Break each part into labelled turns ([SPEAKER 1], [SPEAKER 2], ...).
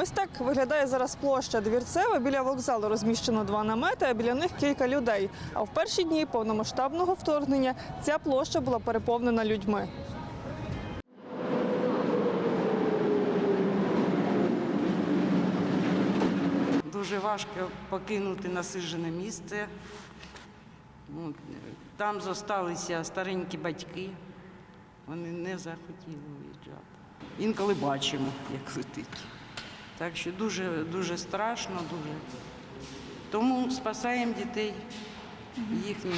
[SPEAKER 1] Ось так виглядає зараз площа Двірцева. Біля вокзалу розміщено два намети, а біля них кілька людей. А в перші дні повномасштабного вторгнення ця площа була переповнена людьми.
[SPEAKER 2] Дуже важко покинути насиджене місце. Ну, Там зосталися старенькі батьки. Вони не захотіли виїжджати. Інколи бачимо, як летить. Так що дуже, дуже страшно, дуже. Тому спасаємо дітей, їхню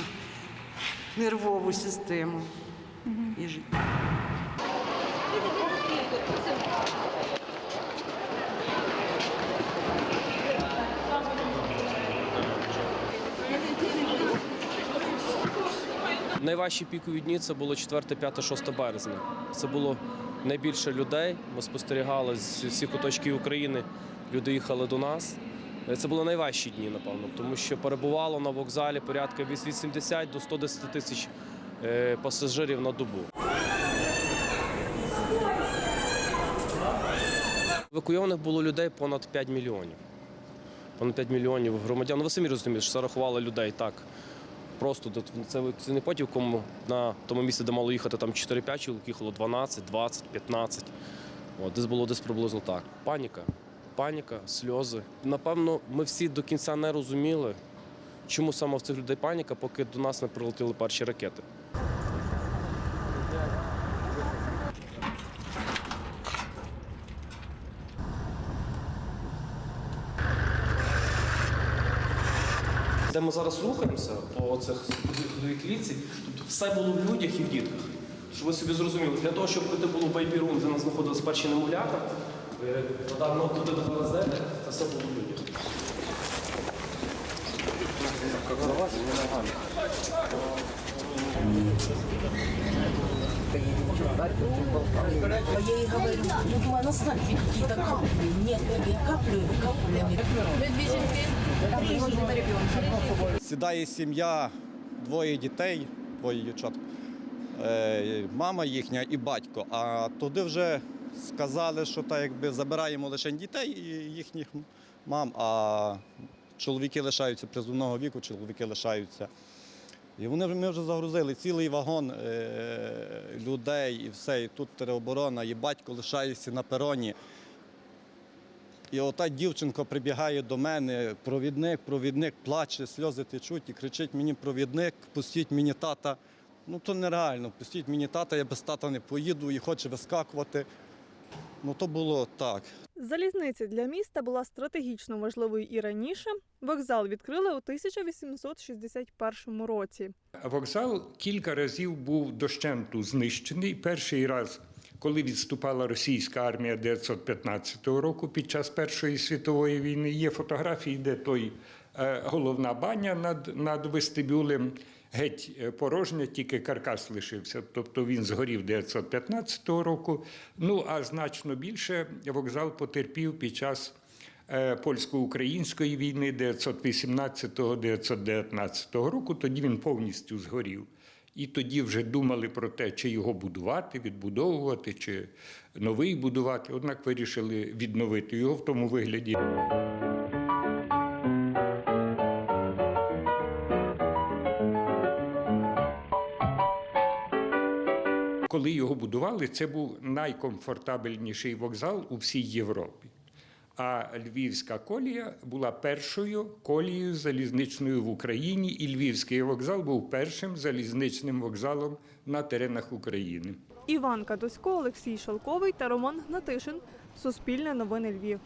[SPEAKER 2] нервову систему і життя.
[SPEAKER 3] Найважчі пікові дні це було 4, 5, 6 березня. Це було найбільше людей. Ми спостерігали з всіх куточків України. Люди їхали до нас. Це були найважчі дні, напевно, тому що перебувало на вокзалі порядка від 80 до 110 тисяч е, пасажирів на добу. Евакуйованих було людей понад 5 мільйонів. Понад 5 мільйонів громадян. Ну, ви самі розумієте, що це рахували людей так. Просто це, це не потівком на тому місці, де мало їхати там 4-5 чоловік, їхало 12, 20, 15. От, десь було десь приблизно так. Паніка. Паніка, сльози. Напевно, ми всі до кінця не розуміли, чому саме в цих людей паніка, поки до нас не прилетіли перші ракети. Де ми зараз рухаємося по цих ходовій клітці, тобто все було в людях і в дітках. Щоб ви собі зрозуміли, для того, щоб це було бейбі-рум, де нас знаходились перші немовлята, ви подавно туди до роздете, це все було в людях.
[SPEAKER 4] Я ей говорю, ну думаю, на сальфе какие-то капли. Нет, я
[SPEAKER 5] Сідає сім'я, двоє дітей, двоє дівчат, е, мама їхня і батько. А туди вже сказали, що так якби забираємо лише дітей і їхніх мам, а чоловіки лишаються призовного віку, чоловіки лишаються. І вони ми вже загрузили цілий вагон е, людей і все. І тут тероборона, і батько лишається на пероні. І ота дівчинка прибігає до мене, провідник, провідник плаче, сльози течуть і кричить мені провідник, пустіть мені тата. Ну то нереально, пустіть мені тата, я без тата не поїду і хоче вискакувати. Ну то було так.
[SPEAKER 1] Залізниця для міста була стратегічно важливою і раніше. Вокзал відкрили у 1861 році.
[SPEAKER 6] Вокзал кілька разів був дощенту знищений. Перший раз, коли відступала російська армія 1915 року під час Першої світової війни, є фотографії, де той е, головна баня над, над вестибюлем геть е, порожня, тільки каркас лишився. Тобто він згорів 1915 року. Ну а значно більше вокзал потерпів під час е, польсько-української війни 1918-1919 року. Тоді він повністю згорів. І тоді вже думали про те, чи його будувати, відбудовувати, чи новий будувати. Однак вирішили відновити його в тому вигляді. Коли його будували, це був найкомфортабельніший вокзал у всій Європі. А Львівська колія була першою колією залізничною в Україні, і Львівський вокзал був першим залізничним вокзалом на теренах України.
[SPEAKER 1] Іван Кадосько, Олексій Шалковий та Роман Гнатишин. Суспільне новини Львів.